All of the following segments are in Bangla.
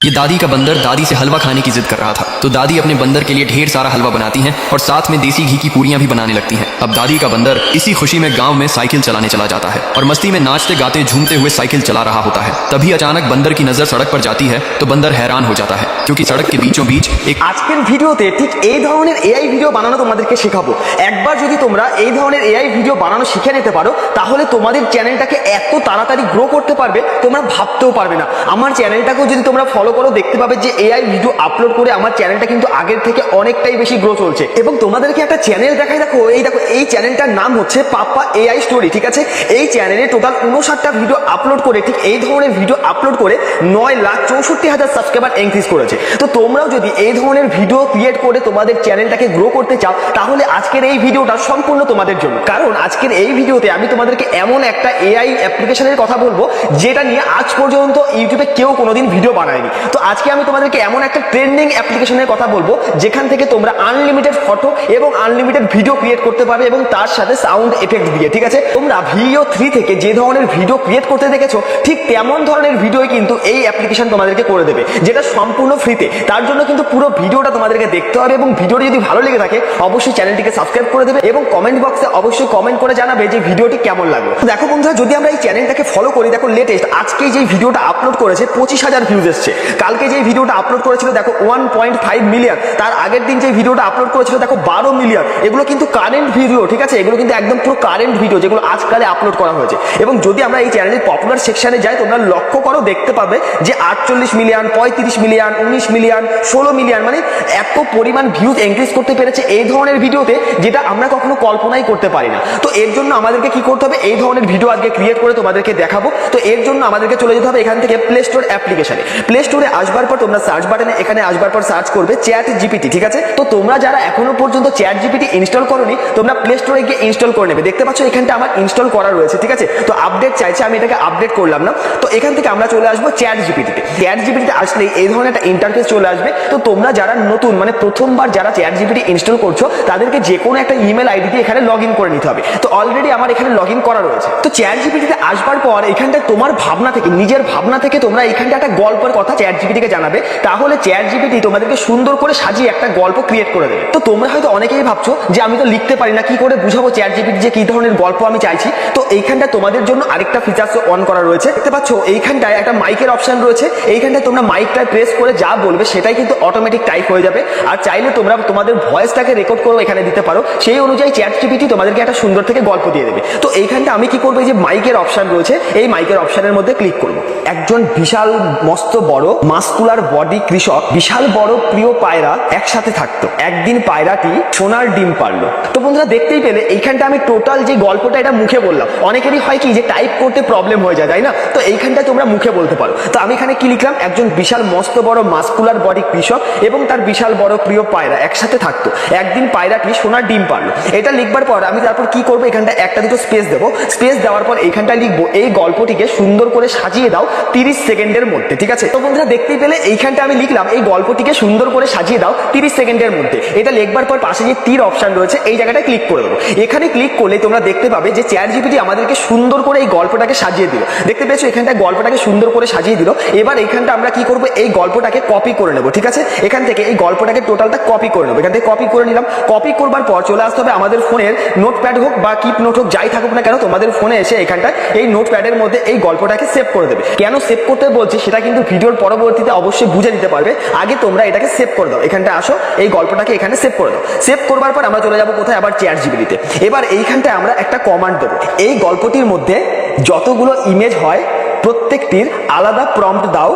ये दादी का बंदर दादी से हलवा खाने की जिद कर रहा था तो दादी अपने बंदर के लिए ढेर सारा हलवा बनाती हैं और साथ में देसी घी की पूरियां भी बनाने लगती हैं अब दादी का बंदर इसी खुशी में गांव में साइकिल चलाने चला जाता है और मस्ती में नाचते गाते झूमते हुए साइकिल चला रहा होता है तभी अचानक बंदर की नजर सड़क पर जाती है तो बंदर हैरान हो जाता है क्योंकि सड़क के बीचों बीच एक আজকের ভিডিওতে ঠিক এই ধরনের এআই ভিডিও বানানো তোমাদেরকে শেখাবো একবার যদি তোমরা এই ধরনের এআই ভিডিও বানানো শিখে নিতে পারো তাহলে তোমাদের চ্যানেলটাকে এত তাড়াতাড়ি গ্রো করতে পারবে তোমরা ভাবতেও পারবে না আমার চ্যানেলটাকেও যদি তোমরা ফলো করো দেখতে পাবে যে এআই ভিডিও আপলোড করে আমার চ্যানেলটা কিন্তু আগের থেকে অনেকটাই বেশি গ্রো চলছে। এবং তোমাদেরকে একটা চ্যানেল দেখাই, দেখো, এই দেখো, এই চ্যানেলটার নাম হচ্ছে পাপ্পা এআই স্টোরি ঠিক আছে? এই চ্যানেলে টোটাল উনষাটটা ভিডিও আপলোড করে, ঠিক এই ধরনের ভিডিও আপলোড করে নয় লাখ চৌষট্টি হাজার সাবস্ক্রাইবার ইনক্রিজ করেছে। তো তোমরাও যদি এই ধরনের ভিডিও ক্রিয়েট করে তোমাদের চ্যানেলটাকে গ্রো করতে চাও, তাহলে আজকের এই ভিডিওটা সম্পূর্ণ তোমাদের জন্য। কারণ আজকের এই ভিডিওতে আমি তোমাদেরকে এমন একটা এআই অ্যাপ্লিকেশনের কথা বলব, যেটা নিয়ে আজ পর্যন্ত ইউটিউবে কেউ কোনোদিন ভিডিও বানায়নি। তো আজকে আমি তোমাদেরকে এমন একটা ট্রেন্ডিং অ্যাপ্লিকেশনের কথা বলব, যেখান থেকে তোমরা আনলিমিটেড ফটো এবং আনলিমিটেড ভিডিও ক্রিয়েট করতে পারবে এবং তার সাথে সাউন্ড এফেক্ট দিয়ে, ঠিক আছে? তোমরা ভিডিও থ্রি থেকে যে ধরনের ভিডিও ক্রিয়েট করতে দেখেছ, ঠিক তেমন ধরনের ভিডিওই কিন্তু এই অ্যাপ্লিকেশন তোমাদেরকে করে দেবে, যেটা সম্পূর্ণ ফ্রিতে তার জন্য কিন্তু পুরো ভিডিওটা তোমাদেরকে দেখতে হবে এবং ভিডিওটি যদি ভালো লেগে থাকে, অবশ্যই চ্যানেলটিকে সাবস্ক্রাইব করে দেবে এবং কমেন্ট বক্সে অবশ্যই কমেন্ট করে জানাবে যে ভিডিওটি কেমন লাগল। দেখো বন্ধুরা, যদি আমরা এই চ্যানেলটাকে ফলো করি, দেখো লেটেস্ট আজকে যে ভিডিওটা আপলোড করেছে, পঁচিশ হাজার ভিউজ এসছে। কালকে যে ভিডিওটা আপলোড করেছিল, দেখো ওয়ান পয়েন্ট ফাইভ মিলিয়ন তার আগের দিন যে ভিডিওটা আপলোড করেছিল, দেখো, বারো মিলিয়ন এগুলো কিন্তু কারেন্ট ভিডিও ঠিক আছে? এগুলো কিন্তু একদম পুরো কারেন্ট ভিডিও যেগুলো আজকালে আপলোড করা হয়েছে। এবং যদি আমরা এই চ্যানেলের পপুলার সেকশনে যাই, তোমরা লক্ষ্য করো, দেখতে পাবে যে আটচল্লিশ মিলিয়ন পঁয়ত্রিশ মিলিয়ন উনিশ মিলিয়ন ষোলো মিলিয়ন মানে এত পরিমাণ ভিউজ এনক্রিজ করতে পেরেছে এই ধরনের ভিডিওতে যেটা আমরা কখনো কল্পনাই করতে পারি না। তো এর জন্য আমাদেরকে কি করতে হবে? এই ধরনের ভিডিও আজকে ক্রিয়েট করে তোমাদেরকে দেখাবো। তো এর জন্য আমাদেরকে চলে যেতে হবে এখান থেকে প্লে স্টোর অ্যাপ্লিকেশনে প্লে স্টোরে আসবার পর তোমরা সার্চ বাটনে এখানে আসবার পর সার্চ করবে চ্যাট জিপিটি ঠিক আছে? তো তোমরা যারা এখনও পর্যন্ত চ্যাট জিপিটি ইনস্টল করোনি, তোমরা প্লে স্টোরে গিয়ে ইনস্টল করে নেবে। দেখতে পাচ্ছ এখানটা আমার ইনস্টল করা রয়েছে, ঠিক আছে? তো আপডেট চাইছে, আমি এটাকে আপডেট করলাম না। তো এখান থেকে আমরা চলে আসব চ্যাট জিপিটিতে চ্যাট জিপিটিতে আসলে এই ধরনের একটা ইন্টারফেস চলে আসবে। তো তোমরা যারা নতুন মানে প্রথমবার যারা চ্যাট জিপিটি ইনস্টল করছ, তাদেরকে যে কোনো একটা ইমেল আইডি দিয়ে এখানে লগ করে নিতে হবে। তো অলরেডি আমার এখানে লগ করা রয়েছে। তো চ্যাট জিপিটিতে আসবার পর এখানটায় তোমার ভাবনা থেকে, নিজের ভাবনা থেকে তোমরা এখানটা একটা গল্পের কথা চ্যাট জিপিটিকে জানাবে, তাহলে চ্যাট জিপিটি তোমাদেরকে সুন্দর করে সাজিয়ে একটা গল্প ক্রিয়েট করে দেবে। তো তোমরা হয়তো অনেকেই ভাবছ যে আমি তো লিখতে পারি না, কি করে বুঝাবো চ্যাট জিপিটি যে কি ধরনের গল্প আমি চাইছি? তো এইখানটা তোমাদের জন্য আরেকটা ফিচার্স অন করা রয়েছে। দেখতে পাচ্ছ, এইখানটায় একটা মাইকের অপশন রয়েছে। এইখানটায় তোমরা মাইকটা প্রেস করে যা বলবে সেটাই কিন্তু অটোমেটিক টাইপ হয়ে যাবে। আর চাইলে তোমরা তোমাদের ভয়েসটাকে রেকর্ড করে এখানে দিতে পারো। সেই অনুযায়ী চ্যাট জিপিটি তোমাদেরকে একটা সুন্দর থেকে গল্প দিয়ে দেবে। তো এইখানটা আমি কি করব? যে মাইকের অপশন রয়েছে, এই মাইকের অপশনের মধ্যে ক্লিক করব। একজন বিশাল, মস্ত, বড় মাস্কুলার বডি কৃষক বিশাল বড় প্রিয় পায়রা একসাথে থাকতো। একদিন পায়রাটি সোনার ডিম পারল। তো বন্ধুরা, দেখতেই পেলে, এইখানটা আমি টোটাল যে গল্পটা এটা মুখে বললাম। অনেকেরই হয় কি যে টাইপ করতে প্রবলেম হয়ে যায়, তাই না? তো এইখানটা তোমরা মুখে বলতে পারো। তো আমি এখানে কি লিখলাম? একজন বিশাল মস্ত বড় মাস্কুলার বডি কৃষক এবং তার বিশাল বড় প্রিয় পায়রা একসাথে থাকতো। একদিন পায়রাটি সোনার ডিম পারল। এটা লিখবার পর আমি তারপর কি করব? এখানটা একটা দুটো স্পেস দেবো। স্পেস দেওয়ার পর এইখানটা লিখব। এই গল্পটিকে সুন্দর করে সাজিয়ে দাও তিরিশ সেকেন্ডের মধ্যে, ঠিক আছে? তো দেখতেই পেলে এইখানটা আমি লিখলাম, এই গল্পটিকে সুন্দর করে সাজিয়ে দাও তিরিশ সেকেন্ডের মধ্যে। এটা লেখবার পর পাশে যে তীর অপশন রয়েছে, এই জায়গাটা ক্লিক করে দেবো। এখানে ক্লিক করলে তোমরা দেখতে পাবে যে চ্যাট জিপিটি আমাদেরকে সুন্দর করে এই গল্পটাকে সাজিয়ে দিল। দেখতে পেয়েছ এখানটা গল্পটাকে সুন্দর করে সাজিয়ে দিল। এবার এখানটা আমরা কি করব? এই গল্পটাকে কপি করে নেব, ঠিক আছে? এখান থেকে এই গল্পটাকে টোটালটা কপি করে নেব। এখান থেকে কপি করে নিলাম। কপি করবার পর চলে আসতে হবে আমাদের ফোনের নোটপ্যাড হোক বা কিপ নোট হোক, যাই থাকুক না কেন, তোমাদের ফোনে এসে এখানটা এই নোটপ্যাডের মধ্যে এই গল্পটাকে সেভ করে দেবে। কেন সেভ করতে বলছি সেটা কিন্তু ভিডিওর পরবর্তীতে অবশ্যই বুঝে নিতে পারবে। আগে তোমরা এটাকে সেভ করে দাও। এখানটা আসো, এই গল্পটাকে এখানে সেভ করে দাও। সেভ করবার পর আমরা চলে যাব কোথায়? আবার চেয়ার জিবিলিতে এবার এইখানটায় আমরা একটা কমান্ড দেবো। এই গল্পটির মধ্যে যতগুলো ইমেজ হয়, প্রত্যেকটির আলাদা প্রম্পট দাও।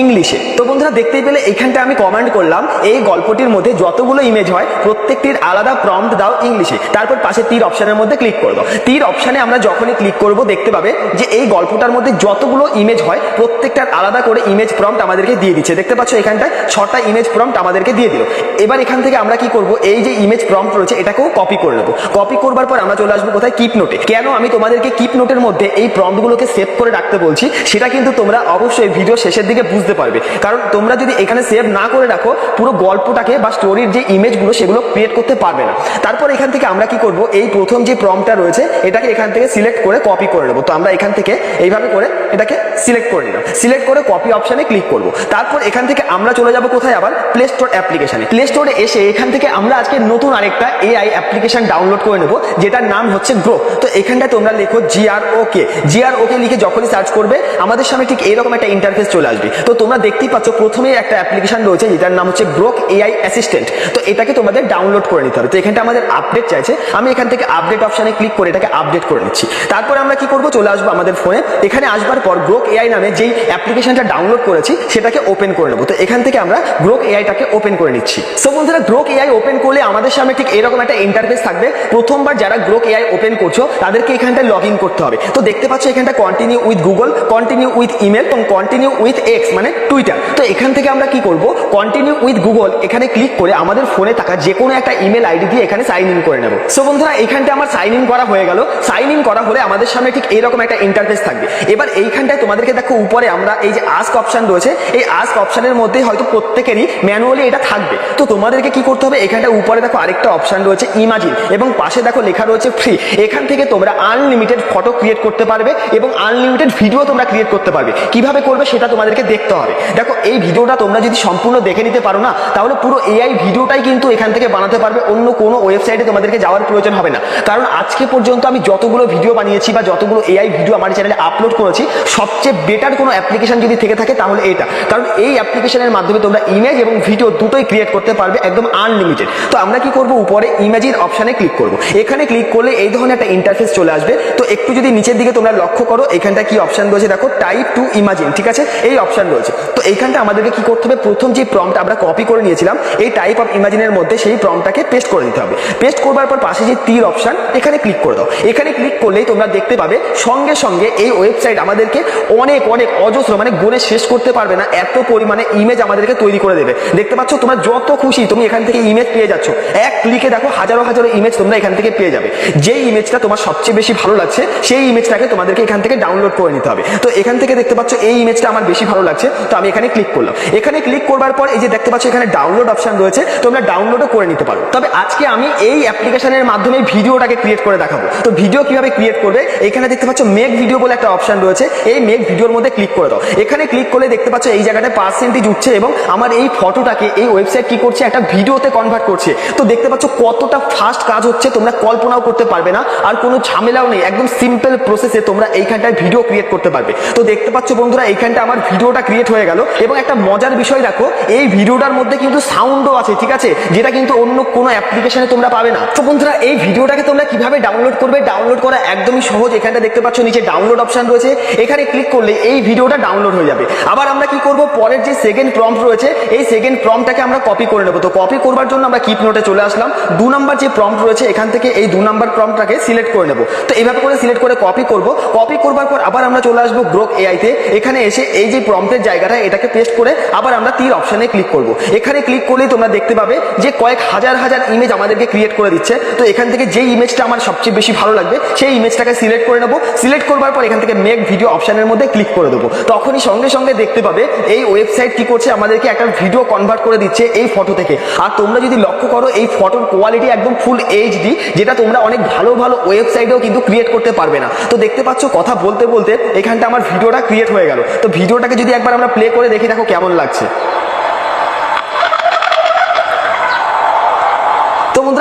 ইংলিশে। তো বন্ধুরা, দেখতেই পেলে এখানটা আমি কমান্ড করলাম। এই গল্পটির মধ্যে যতগুলো ইমেজ হয়, প্রত্যেকটির আলাদা প্রম্পট দাও ইংলিশে। তারপর পাশে তীর অপশনের মধ্যে ক্লিক করে দাও তীর অপশনে আমরা যখনই ক্লিক করব, দেখতে পাবে যে এই গল্পটার মধ্যে যতগুলো ইমেজ হয়, প্রত্যেকটার আলাদা করে ইমেজ প্রম্পট আমাদেরকে দিয়ে দিচ্ছে। দেখতে পাচ্ছ এখানটায় ছটা ইমেজ প্রম্পট আমাদেরকে দিয়ে দিল। এবার এখান থেকে আমরা কি করব? এই যে ইমেজ প্রম্পট রয়েছে, এটাকেও কপি করে নেব। কপি করবার পর আমরা চলে আসব কোথায়? কিপ নোটে কেন আমি তোমাদেরকে কিপ নোটের মধ্যে এই প্রম্পটগুলোকে সেভ করে রাখতে বলছি, সেটা কিন্তু তোমরা অবশ্যই ভিডিও শেষের দিকে বুঝতে পারবে। কারণ তোমরা যদি এখানে সেভ না করে রাখো, পুরো গল্পটাকে বা স্টোরির যে ইমেজগুলো সেগুলো ক্রিয়েট করতে পারবে না। তারপর এখান থেকে আমরা কি করব? এই প্রথম যে প্রমটা রয়েছে, এটাকে এখান থেকে সিলেক্ট করে কপি করে নেব। তো আমরা এখান থেকে এইভাবে করে এটাকে সিলেক্ট করে নিলাম। সিলেক্ট করে কপি অপশানে ক্লিক করব। তারপর এখান থেকে আমরা চলে যাব কোথায় আবার? প্লে স্টোর অ্যাপ্লিকেশনে প্লে স্টোরে এসে এখান থেকে আমরা আজকে নতুন আরেকটা এআই অ্যাপ্লিকেশন ডাউনলোড করে নেব, যেটার নাম হচ্ছে গ্রো তো এখানটায় তোমরা লেখো জিআর ওকে জিআর ওকে লিখে যখনই সার্চ করবে, আমাদের সামনে ঠিক এরকম একটা ইন্টারফেস চলে আসবে। তো তোমরা দেখতেই পাচ্ছ, প্রথমেই একটা অ্যাপ্লিকেশন রয়েছে যেটার নাম হচ্ছে গ্রোক এআই অ্যাসিস্ট্যান্ট তো এটাকে তোমাদের ডাউনলোড করে নিতে হবে। তো এখানটা আমাদের আপডেট চাইছে। আমি এখান থেকে আপডেট অপশানে ক্লিক করে এটাকে আপডেট করে নিচ্ছি। তারপর আমরা কি করব? চলে আসব আমাদের ফোনে এখানে আসবার পর গ্রোক এআই নামে যেই অ্যাপ্লিকেশনটা ডাউনলোড করেছি, সেটাকে ওপেন করে নেব। তো এখান থেকে আমরা গ্রোক এআইটাকে ওপেন করে নিচ্ছি। সো বন্ধুরা গ্রোক এআই ওপেন করলে আমাদের সামনে ঠিক এরকম একটা ইন্টারফেস থাকবে। প্রথমবার যারা গ্রোক এআই ওপেন করছ, তাদেরকে এখানটা লগ করতে হবে। তো দেখতে পাচ্ছ, এখানটা continue with Google continue with email এবং কন্টিনিউ উইথ এক্স মানে টুইটার। তো এখান থেকে আমরা কি করব? কন্টিনিউ উইথ গুগল এখানে ক্লিক করে আমাদের ফোনে থাকা যে কোনো একটা ইমেল আইডি দিয়ে এখানে সাইন ইন করে নেব। সো বন্ধুরা এখানটা আমার সাইন ইন করা হয়ে গেল। সাইন ইন করা হলে আমাদের সামনে ঠিক এইরকম একটা ইন্টারফেস থাকবে। এবার এইখানটায় তোমাদেরকে দেখো, উপরে আমরা এই যে আস্ক অপশন রয়েছে, এই আস্ক অপশনের মধ্যে হয়তো প্রত্যেকেরই ম্যানুয়ালি এটা থাকবে। তো তোমাদেরকে কি করতে হবে? এখানটা উপরে দেখো আরেকটা অপশন রয়েছে ইমাজিন এবং পাশে দেখো লেখা রয়েছে ফ্রি এখান থেকে তোমরা আনলিমিটেড ফটো ক্রিয়েট করতে পারবে, এবং আনলিমিটেড ভিডিও তোমরা ক্রিয়েট করতে পারবে। কীভাবে করবে সেটা তোমাদেরকে দেখতে হবে। দেখো, এই ভিডিওটা তোমরা যদি সম্পূর্ণ দেখে নিতে পারো না, তাহলে পুরো এআই ভিডিওটাই কিন্তু এখান থেকে বানাতে পারবে, অন্য কোনো ওয়েবসাইটে তোমাদেরকে যাওয়ার প্রয়োজন হবে না। কারণ আজকে পর্যন্ত আমি যতগুলো ভিডিও বানিয়েছি বা যতগুলো এআই ভিডিও আমার চ্যানেলে আপলোড করেছি, সবচেয়ে বেটার কোনো অ্যাপ্লিকেশন যদি থেকে থাকে, তাহলে এটা। কারণ এই অ্যাপ্লিকেশনের মাধ্যমে তোমরা ইমেজ এবং ভিডিও দুটোই ক্রিয়েট করতে পারবে একদম আনলিমিটেড তো আমরা কি করব? উপরে ইমেজিন অপশানে ক্লিক করব। এখানে ক্লিক করলে এই ধরনের একটা ইন্টারফেস চলে আসবে। তো একটু যদি নিচের দিকে তোমরা লক্ষ্য করো এখানটা কি অপশন রয়েছে? দেখো টাইপ টু ইমাজিন ঠিক আছে? এই অপশন রয়েছে। তো এইখানটা আমাদেরকে কি করতে হবে? প্রথম যে প্রমটা আমরা কপি করে নিয়েছিলাম, এই টাইপ অফ ইমাজিনের মধ্যে সেই প্রমটাকে পেস্ট করে দিতে হবে। পেস্ট করবার পর পাশে যে তীর অপশন এখানে ক্লিক করে দাও। এখানে ক্লিক করলেই তোমরা দেখতে পাবে, সঙ্গে সঙ্গে এই ওয়েবসাইট আমাদেরকে অনেক অনেক অজস্র মানে গুণে শেষ করতে পারবে না, এত পরিমাণে ইমেজ আমাদেরকে তৈরি করে দেবে। দেখতে পাচ্ছ, তোমরা যত খুশি তুমি এখান থেকে ইমেজ পেয়ে যাচ্ছ। এক ক্লিকে দেখো হাজারো হাজারো ইমেজ তোমরা এখান থেকে পেয়ে যাবে। যেই ইমেজটা তোমার সবচেয়ে বেশি ভালো লাগছে, সেই ইমেজটাকে তোমাদেরকে এখান থেকে ডাউনলোড করে নিতে হবে। তো এখান থেকে দেখতে পাচ্ছ, এই ইমেজটা আমার বেশি ভালো লাগছে। তো আমি এখানে ক্লিক করলাম। এখানে ক্লিক করবার পর এই যে দেখতে পাচ্ছ, এখানে ডাউনলোড অপশন রয়েছে, তোমরা ডাউনলোডও করে নিতে পারো। তবে আজকে আমি এই অ্যাপ্লিকেশনের মাধ্যমে ভিডিওটাকে ক্রিয়েট করে দেখাবো। তো ভিডিও কীভাবে ক্রিয়েট করবে, এখানে দেখতে পাচ্ছ মেক ভিডিও বলে একটা অপশন রয়েছে, এই মেক ভিডিওর মধ্যে ক্লিক করে দাও। এখানে ক্লিক করলে দেখতে পাচ্ছ এই জায়গাটা পার্সেন্টেজ উঠছে এবং আমার এই ফটোটাকে এই ওয়েবসাইট কি করছে, একটা ভিডিওতে কনভার্ট করছে। তো দেখতে পাচ্ছ কতটা ফাস্ট কাজ হচ্ছে, তোমরা কল্পনাও করতে পারবে না, আর কোনো ঝামেলাও নেই, একদম সিম্পল প্রসেসে তোমরা এইখানটায় ভিডিও ক্রিয়েট করতে পারবে। তো দেখতে পাচ্ছ বন্ধুরা, এইখানটা আমার ভিডিওটা ক্রিয়েট হয়ে গেল। এবং একটা মজার বিষয় দেখো, এই ভিডিওটার মধ্যে কিন্তু সাউন্ডও আছে, ঠিক আছে? যেটা কিন্তু অন্য কোনো অ্যাপ্লিকেশনে তোমরা পাবে না। তো বন্ধুরা, এই ভিডিওটাকে তোমরা কীভাবে ডাউনলোড করবে? ডাউনলোড করা একদমই সহজ। এখানটা দেখতে পাচ্ছ, নিচে ডাউনলোড অপশন রয়েছে। এখানে ক্লিক করলে এই ভিডিওটা ডাউনলোড হয়ে যাবে। আবার আমরা কি করব? পরের যে সেকেন্ড প্রম্পট রয়েছে, এই সেকেন্ড প্রম্পটটাকে আমরা কপি করে নেব। তো কপি করবার জন্য আমরা কিপ নোটে চলে আসলাম। দু নাম্বার যে প্রম্পট রয়েছে, এখান থেকে এই দু নাম্বার প্রম্পটটাকে সিলেক্ট করে নেব। তো এইভাবে করে সিলেক্ট করে কপি করব। কপি করবার পর আবার আমরা চলে আসব গ্রোক এআইতে এখানে এসে এই যে প্রম্পটের জায়গাটা এটাকে পেস্ট করে আবার আমরা তীর অপশনে ক্লিক করব। এখানে ক্লিক করলেই তোমরা দেখতে পাবে যে কয়েক হাজার হাজার ইমেজ আমাদেরকে ক্রিয়েট করে দিচ্ছে। তো এখান থেকে যে ইমেজটা আমার সবচেয়ে বেশি ভালো লাগবে, সেই ইমেজটাকে সিলেক্ট করে নেব। সিলেক্ট করবার পর এখান থেকে মেক ভিডিও অপশনের মধ্যে ক্লিক করে দেবো। তখনই সঙ্গে সঙ্গে দেখতে পাবে এই ওয়েবসাইট কি করছে, আমাদেরকে একটা ভিডিও কনভার্ট করে দিচ্ছে এই ফটো থেকে। আর তোমরা যদি লক্ষ্য করো, এই ফটোর কোয়ালিটি একদম ফুল এইচডি যেটা তোমরা অনেক ভালো ভালো ওয়েবসাইটেও কিন্তু ক্রিয়েট করতে পারবে না। তো দেখতে পাচ্ছ, কথা বলতে বলতে এখানটা আমার ভিডিওটা ক্রিয়েট হয়ে গেল। তো ভিডিওটাকে যদি একবার আমরা প্লে করে দেখি দেখো কেমন লাগছে।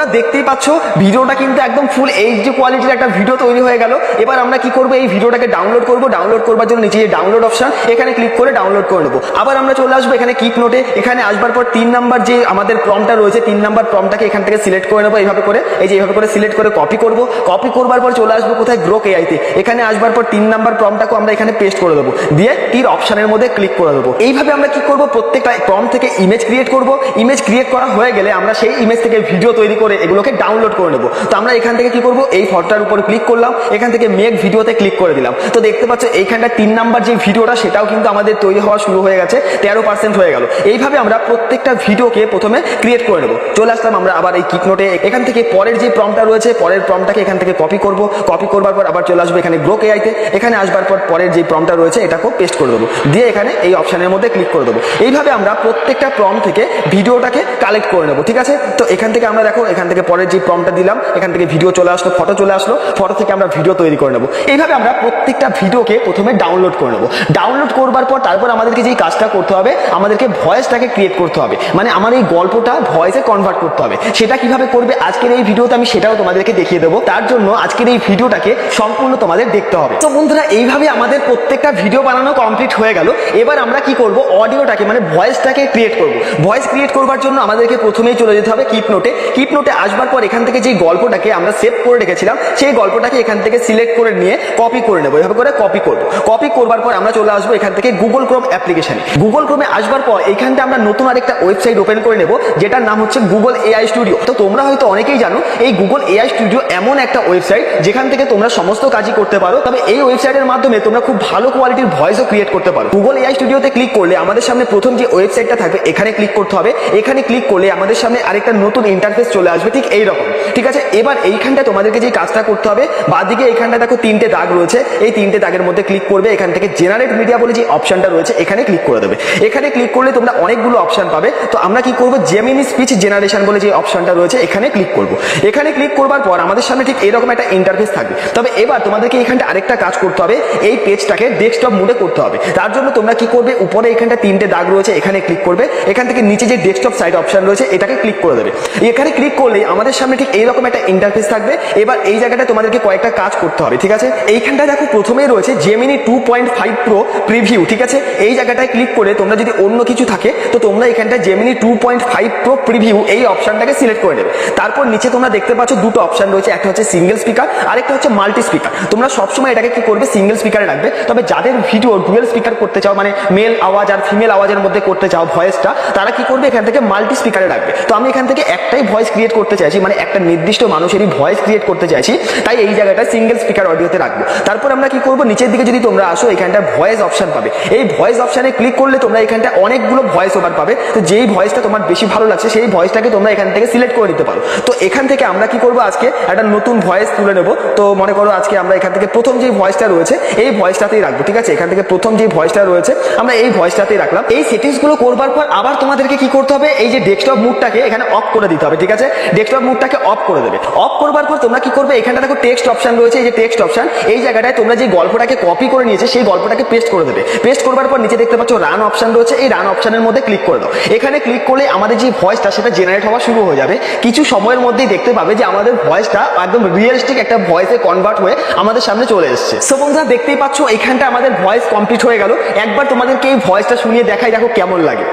তো বন্ধুরা দেখতেই পাচ্ছ, ভিডিওটা কিন্তু একদম ফুল এইচডি কোয়ালিটির একটা ভিডিও তৈরি হয়ে গেল। এবার আমরা কি করব, এই ভিডিওটাকে ডাউনলোড করব। ডাউনলোড করবার জন্য নিচে যে ডাউনলোড অপশন এখানে ক্লিক করে ডাউনলোড করে নেব। আবার আমরা চলে আসব এখানে কিপ নোটে এখানে আসবার পর তিন নাম্বার যে আমাদের প্রমটা রয়েছে, তিন নাম্বার প্রমটাকে এখান থেকে সিলেক্ট করে নেব এইভাবে করে। এই যে এইভাবে করে সিলেক্ট করে কপি করব। কপি করবার পর চলে আসব কোথায়? গ্রোক এআইতে এখানে আসবার পর তিন নাম্বার প্রমটাকে আমরা এখানে পেস্ট করে দেবো। দিয়ে তীর অপশনের মধ্যে ক্লিক করে দেবো। এইভাবে আমরা কি করব, প্রত্যেকটা প্রম থেকে ইমেজ ক্রিয়েট করব। ইমেজ ক্রিয়েট করা হয়ে গেলে আমরা সেই ইমেজ থেকে ভিডিও তৈরি তৈরি করে এগুলোকে ডাউনলোড করে নেব। তো আমরা এখান থেকে কি করব? এই ফটোটার উপর ক্লিক করলাম, এখান থেকে মেক ভিডিওতে ক্লিক করে দিলাম। তো দেখতে পাচ্ছ, এইখানটা তিন নাম্বার যে ভিডিওটা, সেটাও কিন্তু আমাদের তৈরি হওয়া শুরু হয়ে গেছে, তেরো পার্সেন্ট হয়ে গেল। এইভাবে আমরা প্রত্যেকটা ভিডিওকে প্রথমে ক্রিয়েট করে নেব। চলে আসলাম আমরা আবার এই কিক নোটে এখান থেকে পরের যে প্রমটা রয়েছে, পরের প্রমটাকে এখান থেকে কপি করব। কপি করবার পর আবার চলে আসব এখানে গ্রোক এআইতে এখানে আসবার পর পরের যে প্রমটা রয়েছে, এটাকেও পেস্ট করে দেবো। দিয়ে এখানে এই অপশনের মধ্যে ক্লিক করে দেবো। এইভাবে আমরা প্রত্যেকটা প্রম থেকে ভিডিওটাকে কালেক্ট করে নেব, ঠিক আছে? তো এখান থেকে আমরা দেখো, এখান থেকে পরের যে প্রমটা দিলাম, এখান থেকে ভিডিও চলে আসলো ফটো চলে আসলো ফটো থেকে আমরা ভিডিও তৈরি করে নেব। এইভাবে আমরা প্রত্যেকটা ভিডিওকে প্রথমে ডাউনলোড করে নেব। ডাউনলোড করবার পর তারপর আমাদেরকে যেই কাজটা করতে হবে, আমাদেরকে ভয়েসটাকে ক্রিয়েট করতে হবে। মানে আমার এই গল্পটা ভয়েসে কনভার্ট করতে হবে। সেটা কীভাবে করবে আজকের এই ভিডিওতে আমি সেটাও তোমাদেরকে দেখিয়ে দেবো। তার জন্য আজকের এই ভিডিওটাকে সম্পূর্ণ তোমাদের দেখতে হবে। তো বন্ধুরা, এইভাবে আমাদের প্রত্যেকটা ভিডিও বানানো কমপ্লিট হয়ে গেল। এবার আমরা কি করব? অডিওটাকে মানে ভয়েসটাকে ক্রিয়েট করব। ভয়েস ক্রিয়েট করবার জন্য আমাদেরকে প্রথমেই চলে যেতে হবে কিপ নোটে কিপ নোটে আসবার পর এখান থেকে যে গল্পটাকে আমরা সেভ করে রেখেছিলাম, সেই গল্পটাকে এখান থেকে সিলেক্ট করে নিয়ে কপি করে নেব। এভাবে করে কপি করব। কপি করবার পর আমরা চলে আসব এখান থেকে গুগল ক্রোম অ্যাপ্লিকেশনে গুগল ক্রোমে আসবার পর এখানটা আমরা নতুন আরেকটা ওয়েবসাইট ওপেন করে নেব, যেটার নাম হচ্ছে গুগল এআই স্টুডিও তো তোমরা হয়তো অনেকেই জানো, এই গুগল এআই স্টুডিও এমন একটা ওয়েবসাইট যেখান থেকে তোমরা সমস্ত কাজই করতে পারো। তবে এই ওয়েবসাইটের মাধ্যমে তোমরা খুব ভালো কোয়ালিটির ভয়েসও ক্রিয়েট করতে পারো। গুগল এআই স্টুডিওতে ক্লিক করলে আমাদের সামনে প্রথম যে ওয়েবসাইটটা থাকবে, এখানে ক্লিক করতে হবে। এখানে ক্লিক করলে আমাদের সামনে আরেকটা নতুন ইন্টারফেস চলে আসবে, ঠিক এই রকম ঠিক আছে? এবার এইখানটা তোমাদেরকে যে কাজটা করতে হবে, বাদিকে এইখানটা দেখো তিনটে দাগ রয়েছে। এই তিনটে দাগের মধ্যে ক্লিক করবে, এখান থেকে জেনারেট মিডিয়া বলে যে অপশনটা রয়েছে, এখানে ক্লিক করে দেবে। এখানে ক্লিক করলে তোমরা অনেকগুলো অপশন পাবে। তো আমরা কি করব? জেমিনি স্পিচ জেনারেশন বলে যে অপশনটা রয়েছে, এখানে ক্লিক করব। এখানে ক্লিক করবার পর আমাদের সামনে ঠিক এরকম একটা ইন্টারফেস থাকবে। তবে এবার তোমাদেরকে এখানটা আরেকটা কাজ করতে হবে, এই পেজটাকে ডেস্কটপ মোডে করতে হবে। তার জন্য তোমরা কি করবে? উপরে এখানটা তিনটে দাগ রয়েছে, এখানে ক্লিক করবে। এখান থেকে নিচে যে ডেস্কটপ সাইড অপশন রয়েছে, এটাকে ক্লিক করে দেবে। এখানে ক্লিক করলেই আমাদের সামনে ঠিক এইরকম একটা ইন্টারফেস থাকবে। এবার এই জায়গাটা তোমাদেরকে কয়েকটা কাজ করতে হবে, ঠিক আছে? এইখানটা দেখো প্রথমেই রয়েছে Gemini two point five pro preview ঠিক আছে? এই জায়গাটায় ক্লিক করে তোমরা যদি অন্য কিছু থাকে, তো তোমরা এখানটা Gemini two point five pro preview এই অপশনটাকে সিলেক্ট করে নেবে। তারপর নিচে তোমরা দেখতে পাচ্ছ দুটো অপশন রয়েছে, একটা হচ্ছে সিঙ্গেল স্পিকার আরেকটা হচ্ছে মাল্টি স্পিকার তোমরা সবসময় এটাকে কি করবে? সিঙ্গেল স্পিকারে রাখবে। তবে যাদের ভিডিও ডুয়েল স্পিকার করতে চাও মানে মেল আওয়াজ আর ফিমেল আওয়াজের মধ্যে করতে চাও ভয়েসটা তারা কি করবে? এখান থেকে মাল্টি স্পিকারে রাখবে। তো আমি এখান থেকে একটাই ভয়েস ক্রিয়েট করতে চাইছি মানে একটা নির্দিষ্ট মানুষেরই ভয়েস ক্রিয়েট করতে চাইছি, তাই এই জায়গাটা সিঙ্গেল স্পিকার অডিওতে রাখব। তারপর আমরা কি করব? নিচের দিকে যদি তোমরা আসো, এখানটা ভয়েস অপশন পাবে। এই ভয়েস অপশানে ক্লিক করলে তোমরা এখানটা অনেকগুলো ভয়েস ওভার পাবে। তো যেই ভয়েসটা তোমার বেশি ভালো লাগছে, সেই ভয়েসটাকে তোমরা এখান থেকে সিলেক্ট করে নিতে পারো। তো এখান থেকে আমরা কি করব আজকে? একটা নতুন ভয়েস তুলে নেব। তো মনে করো আজকে আমরা এখান থেকে প্রথম যে ভয়েসটা রয়েছে, এই ভয়েসটাতেই রাখব, ঠিক আছে? এখান থেকে প্রথম যে ভয়েসটা রয়েছে, আমরা এই ভয়েসটাতেই রাখলাম। এই সেটিংসগুলো করবার পর আবার তোমাদেরকে কি করতে হবে? এই যে ডেস্কটপ মুডটাকে এখানে অফ করে দিতে হবে, ঠিক আছে? ডেস্কটপ মুডটাকে অফ করে দেবে। অফ করবার পর তোমরা কি করবে? এখানটা দেখো টেক্সট অপশন রয়েছে, এই যে টেক্সট অপশন এই জায়গাটায় তোমরা যে গল্পটাকে কপি করে নিয়েছে, সেই গল্পটাকে পেস্ট করে দেবে। পেস্ট করবার পর নিচে দেখতে পাচ্ছ রান অপশন রয়েছে, এই রান অপশনের মধ্যে ক্লিক করে দাও। এখানে ক্লিক করলে আমাদের যে ভয়েসটা সেটা জেনারেট হওয়া শুরু হয়ে যাবে। কিছু সময়ের মধ্যেই দেখতে পাবে যে আমাদের ভয়েসটা একদম রিয়েলিস্টিক একটা ভয়েসে কনভার্ট হয়ে আমাদের সামনে চলে এসেছে। সো বন্ধুরা, দেখতেই পাচ্ছ, এখানটা আমাদের ভয়েস কমপ্লিট হয়ে গেল। একবার তোমাদেরকে এই ভয়েসটা শুনিয়ে দেখাই, দেখো কেমন লাগে।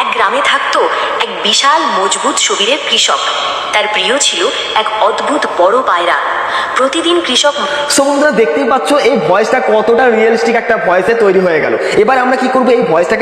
এক গ্রামে থাকতো এক বিশাল মজবুত শরীরের কৃষক। তার প্রিয় ছিল এক অদ্ভুত বড় পায়রা। প্রতিদিন কৃষক সমুদ্র দেখতেই পাচ্ছ, এই ভয়েসটা কতটা রিয়েলিস্টিক একটা ভয়েসে তৈরি হয়ে গেল। এবার আমরা কি করব? এই ভয়েসটাকে